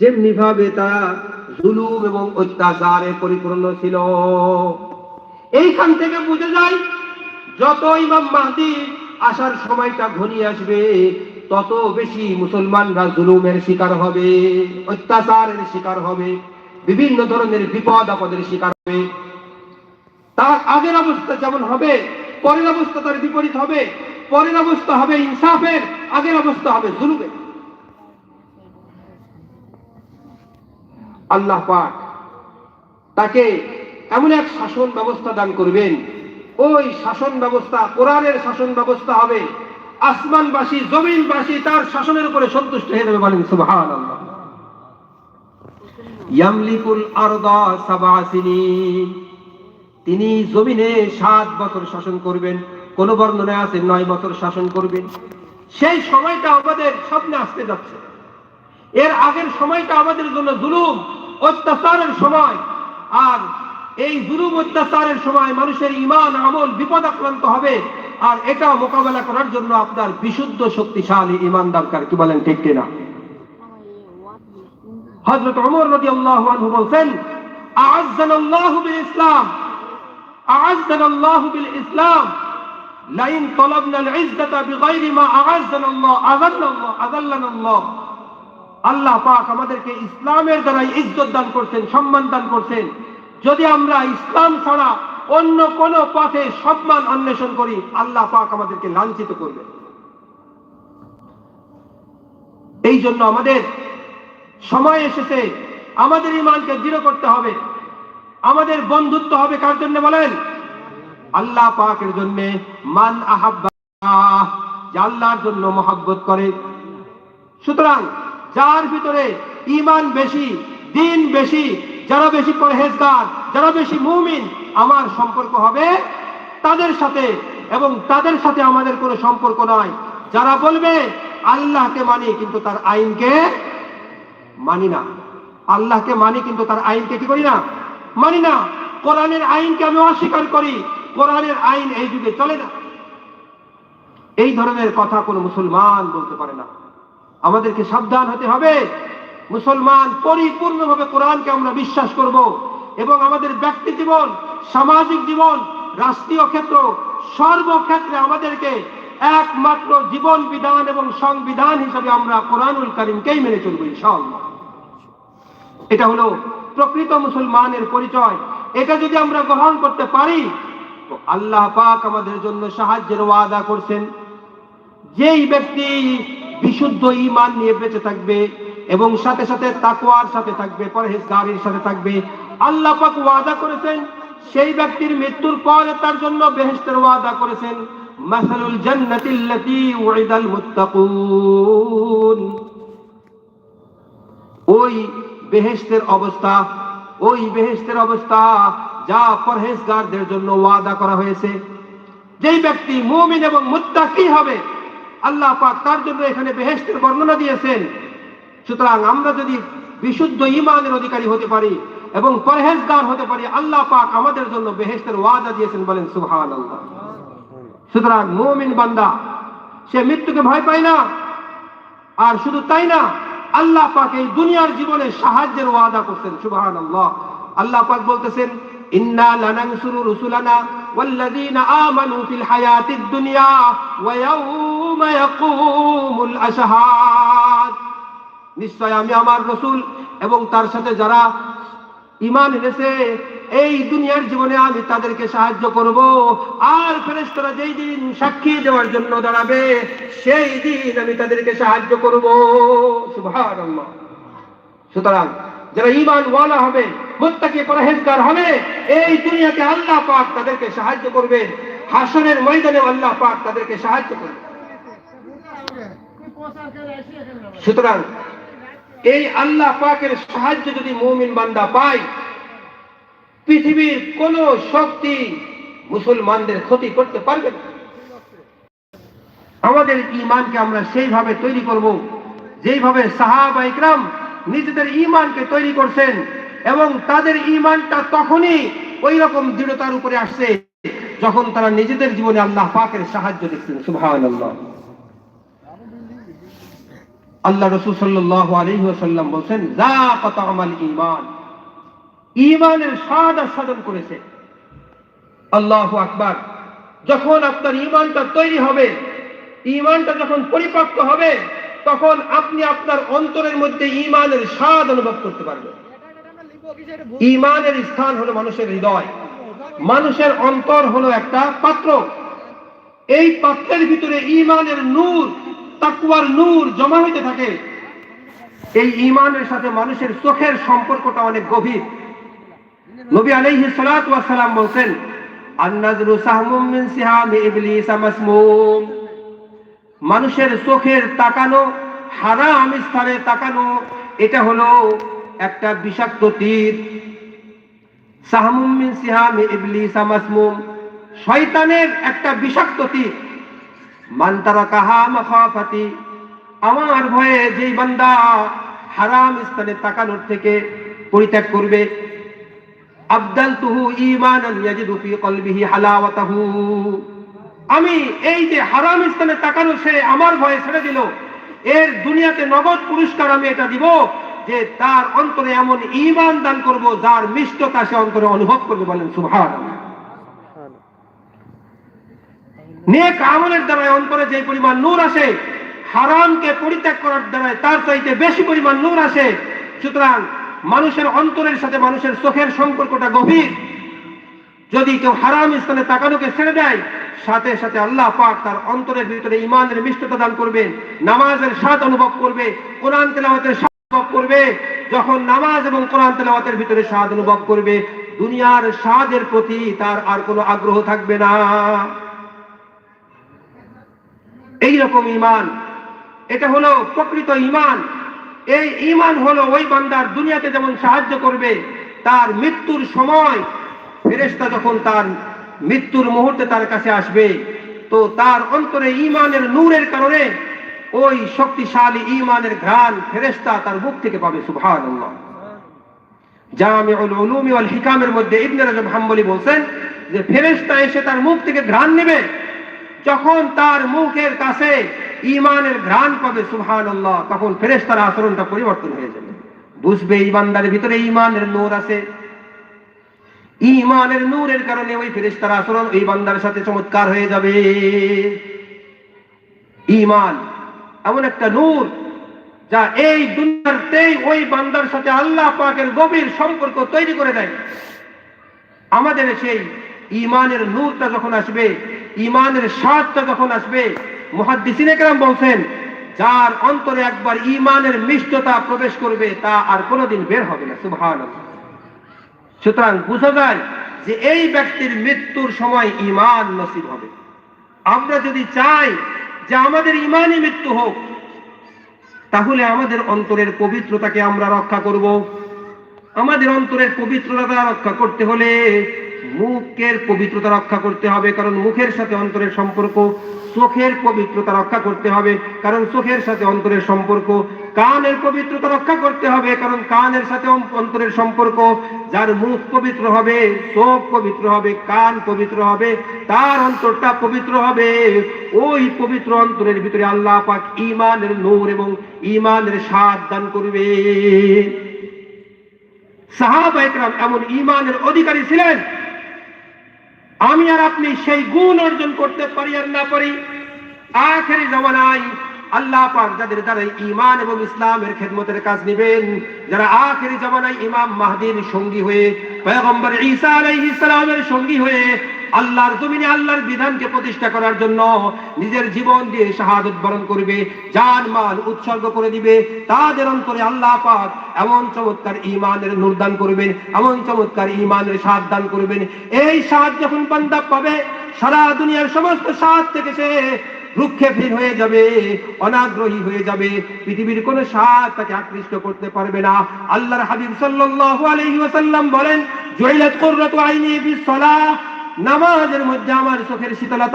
যেমনি ভাবে তারা জুলুম এবং অত্যাচারে পরিপূর্ণ ছিল। এইখান থেকে বুঝে যায় যত ইমাম মাহদি আসার সময়টা ঘনিয়ে আসবে, তত বেশি মুসলমানরা জুলুমের শিকার হবে, অত্যাচারের শিকার হবে, বিভিন্ন ধরনের বিপদ আপদের শিকার হবে। তার আগের অবস্থা যেমন হবে, পরের অবস্থা তার বিপরীত হবে, পরের অবস্থা হবে ইনসাফের, আগের অবস্থা হবে জুলুমের। আল্লাহ পাক তাকে এমন এক শাসন ব্যবস্থা দান করবেন। ওই শাসন ব্যবস্থা কোরআনের শাসন ব্যবস্থা হবে। আসমানবাসী, জমিনবাসী তার শাসনের উপরে সন্তুষ্ট হয়ে যাবে বলেন সুবহান ইয়ামলিকুল আরদা সাবা তিনি জমিনে সাত বছর শাসন করবেন, কোন বর্ণনায় আছে নয় বছর শাসন করবেন। সেই সময়টা আমাদের স্বপ্নে আসতে যাচ্ছে। এর আগের সময়টা আমাদের জন্য জুলুম। অত্যাচারের সময় আর এই জুলুম অত্যাচারের সময় মানুষের ইমান আমল বিপদ আক্রান্ত হবে। আর এটা মোকাবেলা করার জন্য আপনার বিশুদ্ধ, শক্তিশালী ইমান দরকার। কি বলেন, ঠিক কিনা? হজরত অমর নদী আল্লাহ বলছেন আজ্জান আল্লাহ বিল ইসলাম আজ্জান আল্লাহ বিল ইসলাম লাইন তলবনা ইজ্জতা বিগাইরি মা আজ্জান আল্লাহ আযাল্লা আল্লাহ পাক আমাদেরকে ইসলামের দ্বারাই ইজ্জত দান করছেন, সম্মান দান করছেন। যদি আমরা ইসলাম ছাড়া অন্য কোন পথে সম্মান অন্বেষণ করি, আল্লাহ পাক আমাদেরকে লাঞ্ছিত করবে এই জন্য আমাদের সময় এসেছে, আমাদের ইমানকে দৃঢ় করতে হবে। আমাদের বন্ধুত্ব হবে কার জন্য বলেন? আল্লাহ পাকের জন্য মান আহাব্বা আল্লাহর জন্য মহাব্বত করে। সুতরাং যার ভিতরে ইমান বেশি, দিন বেশি, যারা বেশি পরহেজগার, যারা বেশি মুমিন, আমার সম্পর্ক হবে তাদের সাথে এবং তাদের সাথে আমাদের কোনো সম্পর্ক নয়। যারা বলবে, আল্লাহকে মানি কিন্তু তার আইনকে মানি না। আল্লাহকে মানি কিন্তু তার আইনকে কি করি না? মানি না। কোরআনের আইনকে আমি অস্বীকার করি। কোরআনের আইন এই যুগে চলে না। এই ধরনের কথা কোনো মুসলমান বলতে পারে না। আমাদেরকে সাবধান হতে হবে। মুসলমান পরিপূর্ণভাবে কোরআনকে আমরা বিশ্বাস করব এবং আমাদের ব্যক্তি জীবন, সামাজিক জীবন, রাষ্ট্রীয় ক্ষেত্র, সর্বক্ষেত্রে আমাদেরকে একমাত্র জীবন বিধান এবং সংবিধান হিসাবে আমরা কোরআনুল করিমকেই মেনে চলবো ইনশাআল্লাহ। এটা হলো প্রকৃত মুসলমানের পরিচয়। এটা যদি আমরা গ্রহণ করতে পারি, তো আল্লাহ পাক আমাদের জন্য সাহায্যের ওয়াদা করছেন। যেই ব্যক্তি বিশুদ্ধ ইমান নিয়ে বেঁচে থাকবে এবং সাথে সাথে তাকওয়ার সাথে থাকবে, পরহেজগারির সাথে থাকবে। আল্লাহ পাক ওয়াদা করেছেন, সেই ব্যক্তির মৃত্যুর পর তার জন্য বেহেশতের ওয়াদা করেছেন, মাসালুল জান্নাতিল্লাতী উইদাল মুত্তাকুন। ওই বেহেশতের অবস্থা, ওই বেহেশতের অবস্থা যা পরহেজগারদের জন্য ওয়াদা করা হয়েছে। যেই ব্যক্তি মুমিন এবং মুত্তাকি হবে আল্লাহ পাক তার জন্য এখানে বেহেশতের বর্ণনা দিয়েছেন। সুতরাং আমরা যদি বিশুদ্ধ ইমানের অধিকারী হতে পারি এবং পরহেজগার হতে পারি, আল্লাহ পাক আমাদের জন্য বেহেশতের ওয়াদা দিয়েছেন বলেন সুহান আল্লাহ সুতরাং মুমিন বান্দা, সে মৃত্যুকে ভয় পায় না। আর শুধু তাই না, আল্লাহ পাক এই দুনিয়ার জীবনে সাহায্যের ওয়াদা করছেন সুবহান আল্লাহ আল্লাহ পাক বলতেছেন, ইন্না লানানসুরু রুসুলানা والذين آمنوا في الحياة الدنيا ويوم يقوم الأشهاد নিশ্চয় আমি আমার রসুল এবং তার সাথে যারা ইমান এনেছে এই দুনিয়ার জীবনে আমি তাদেরকে সাহায্য করব আর ফেরেশতারা যেই দিন সাক্ষী দেওয়ার জন্য দাঁড়াবে সেই দিন আমি তাদেরকে সাহায্য করব সুবহানাল্লাহ সুতরাং যারা ইমান ওয়ালা হবে, মুত্তাকি পরহেজগার হবে, এই দুনিয়াকে আল্লাহ পাক তাদেরকে সাহায্য করবেন হাসনের ময়দানে আল্লাহ পাক তাদেরকে সাহায্য করবেন সুতরাং এই আল্লাহ পাকের সাহায্য যদি মুমিন বান্দা পায়, পৃথিবীর কোন শক্তি মুসলমানদের ক্ষতি করতে পারবে না। আমাদের ইমানকে আমরা সেইভাবে তৈরি করব, যেইভাবে সাহাবা ইকরাম নিজেদের ইমানকে তৈরি করছেন এবং তাদের ইমানটা তখনই ওই রকম দৃঢ়তার উপরে আসছে যখন তারা নিজেদের জীবনে আল্লাহ পাকের সাহায্য দেখছেন, সুবহানাল্লাহ। আল্লাহ রসুল সাল্লাহ বলছেন, যা কত আমাল ইমান ইমানের স্বাদ আস্বাদন করেছে। আল্লাহ আকবার। যখন আপনার ইমানটা তৈরি হবে ইমানটা যখন পরিপক্ক হবে তখন আপনি আপনার অন্তরের মধ্যে ইমানের স্বাদ অনুভব করতে পারবেন। ইমানের স্থান হলো মানুষের হৃদয়। মানুষের অন্তর হলো একটা পাত্র। এই পাত্রের ভিতরে ইমানের নূর তাকুয়ার নূর জমা হইতে থাকে। এই ইমানের সাথে মানুষের চোখের সম্পর্কটা অনেক গভীর। নবী আলাইহি সালাতু ওয়াস সালাম বলেন আন-নাজরু সাহমুম মিন সিহামি ইবলিস মাসমুম। মানুষের চোখের তাকানো, হারাম স্থানে তাকানো, এটা হলো একটা বিষাক্ত তীর। সাহমুম মিন সিহামি ইবলিস শয়তানের একটা বিষাক্ত তীর। মান তারাকাহা মাখাফাতি। আমার ভয়ে যেই বান্দা হারাম স্থানে তাকানোর থেকে পরিত্যাগ করবে। আবদালতুহু ঈমানান ইয়াজিদু ফি কলবিহি হালাওয়াতাহু। আমি এই যে হারাম স্থানে তাকানো, সে আমার ভয়ে ছেড়ে দিল। এর দুনিয়াতে নগদ পুরস্কার আমি এটা দিব যে তার অন্তরে এমন ঈমান দান করব, যার মিষ্টতা সে অন্তরে অনুভব করবে বলেন, সুবহানাল্লাহ। নেক আমলের দ্বারা অন্তরে যে পরিমাণ নূর আসে, হারামকে পরিত্যাগ করার দ্বারা তার চাইতে বেশি পরিমাণ নূর আসে। সুতরাং মানুষের অন্তরের সাথে মানুষের চোখের সম্পর্কটা গভীর। যদি কেউ হারাম স্থানে তাকানোকে ছেড়ে দেয় সাথে সাথে আল্লাহ পাক তার অন্তরের ভিতরে ইমানের মিষ্টতা দান করবেন নামাজের স্বাদ অনুভব করবে, কোরআন তেলাওয়াতের স্বাদ অনুভব করবে, যখন নামাজ এবং কোরআন তেলাওয়াতের ভিতরে স্বাদ অনুভব করবে, দুনিয়ার স্বাদের প্রতি তার আর কোনো আগ্রহ থাকবে না। এই রকম ইমান এটা হলো প্রকৃত ইমান এই ইমান হলো ওই বান্দার দুনিয়াতে যেমন সাহায্য করবে, তার মৃত্যুর সময় ফেরেশতা যখন তার মৃত্যুর মুহূর্তে তার কাছে আসবে। তো তার অন্তরে ইমানের নূরের কারণে ওই শক্তিশালী ইমানের ঘ্রাণ ফেরেশতা তার মুখ থেকে পাবে ওয়াল হিকামের মধ্যে ইবনে রাজব হাম্বলি বলছেন যে, ফেরেশতা এসে তার মুখ থেকে ঘ্রাণ নেবে। যখন তার মুখের কাছে ইমানের ঘ্রাণ পাবে সুহান তখন ফেরেস্তার আচরণটা পরিবর্তন হয়ে যাবে। বুঝবে ইমানদারের ভিতরে ইমানের নূর আছে। ইমানের নূরের কারণে ওই ফেরেস্তার আচরণ ওই বান্দার সাথে চমৎকার হয়ে যাবে। ইমান এমন একটা নূর যা এই দুনিয়ারতেই ওই বান্দার সাথে আল্লাহ পাকের গভীর সম্পর্ক তৈরি করে দেয়। আমাদের সেই ইমানের নূরটা যখন আসবে ইমানের স্বাদটা যখন আসবে, মুহাদ্দিসিনে কেরাম বলছেন, যার অন্তরে একবার ইমানের মিষ্টতা প্রবেশ করবে, তা আর কোনোদিন বের হবে না সুভান সুতরাং বোঝা যায় যে এই ব্যক্তির মৃত্যুর সময় ইমান নসিব হবে। আমরা যদি চাই যে আমাদের ইমানই মৃত্যু হোক, তাহলে আমাদের অন্তরের পবিত্রতাকে আমরা রক্ষা করব। আমাদের অন্তরের পবিত্রতা রক্ষা করতে হলে মুখের পবিত্রতা রক্ষা করতে হবে, কারণ মুখের সাথে অন্তরের সম্পর্ক, চোখের পবিত্রতা রক্ষা করতে হবে, কারণ চোখের সাথে অন্তরের সম্পর্ক, কানের পবিত্রতা রক্ষা করতে হবে, কারণ কানের সাথে অন্তরের সম্পর্ক, যার মুখ পবিত্র হবে, চোখ পবিত্র হবে, কান পবিত্র হবে, তার অন্তরটা পবিত্র হবে। ওই পবিত্র অন্তরের ভিতরে আল্লাহ পাক ইমানের নূর এবং ইমানের স্বাদ দান করবে। সাহাবা একরাম এমন ইমানের অধিকারী ছিলেন আমি আর আপনি সেই গুণ অর্জন করতে পারি আর না পারি। আখেরি জমানায় আল্লাহ পাক যাদের দ্বারা ইমান এবং ইসলামের খেদমতের কাজ নেবেন, যারা আখেরি জমানায় ইমাম মাহদির সঙ্গী হয়ে, পয়গম্বর ঈসা আলাইহিস সালামের সঙ্গী হয়ে আল্লাহর জমিনে আল্লাহর বিধানকে প্রতিষ্ঠা করার জন্য নিজের জীবন দিয়ে শাহাদত বরণ করবে, জান মাল উৎসর্গ করে দিবে, তাদের অন্তরে আল্লাহ পাক এমন চমৎকার ইমানের নূরদান করবেন, এমন চমৎকার ইমানের স্বাদ দান করবেন। এই স্বাদ যখন বান্দা পাবে, সারা দুনিয়ার সমস্ত স্বাদ থেকে সে ভ্রুক্ষেপহীন হয়ে যাবে, অনাগ্রহী হয়ে যাবে। পৃথিবীর কোন স্বাদ তাকে আকৃষ্ট করতে পারবে না। আল্লাহর হাবিব সাল্লাল্লাহু আলাইহি ওয়াসাল্লাম বলেন, জুইলাত কুররাতু আইনি ফিস সালাহ। নামাজের মধ্যে আমার চোখের শীতলতা